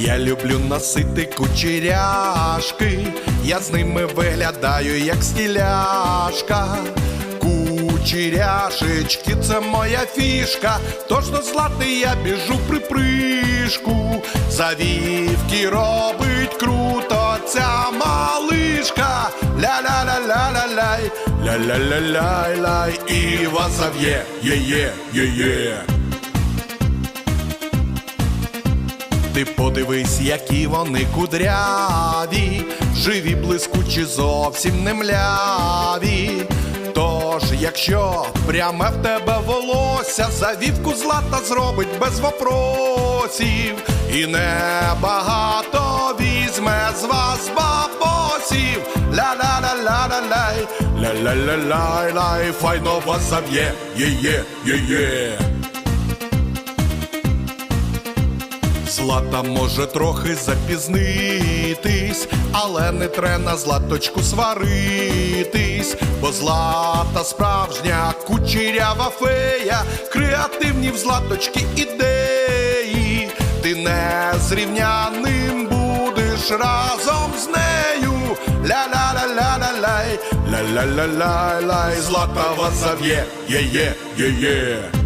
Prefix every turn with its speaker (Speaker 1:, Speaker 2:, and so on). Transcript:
Speaker 1: Я люблю носити кучеряшки, я з ними виглядаю як стіляшка. Кучеряшечки, це моя фішка, тож до злати я біжу припришку. Завівки робить круто ця малишка. Ля-ля-ля-ля-ля-ляй, ля-ля-ля-ляй-лай, і вас зав'є, є-є-є-є. Ти подивись, які вони кудряві, живі, блискучі, зовсім не мляві. Тож, якщо пряме в тебе волосся, завівку злата зробить без вопросів, і небагато візьме з вас бабосів. Ля-ля-ля-ля-ля-лай, ля-ля-ля-лай-лай, файно вас зав'є, є-є-є-є. Злата може трохи запізнитись, але не тре на златочку сваритись, бо злата справжня кучерява фея, креативні в златочки ідеї, ти не зрівняним будеш разом з нею. Ля-ля-ля-ля-ля-лай, ля-ля-ля-ля-лай, злата вас зав'є, є-є, є-є.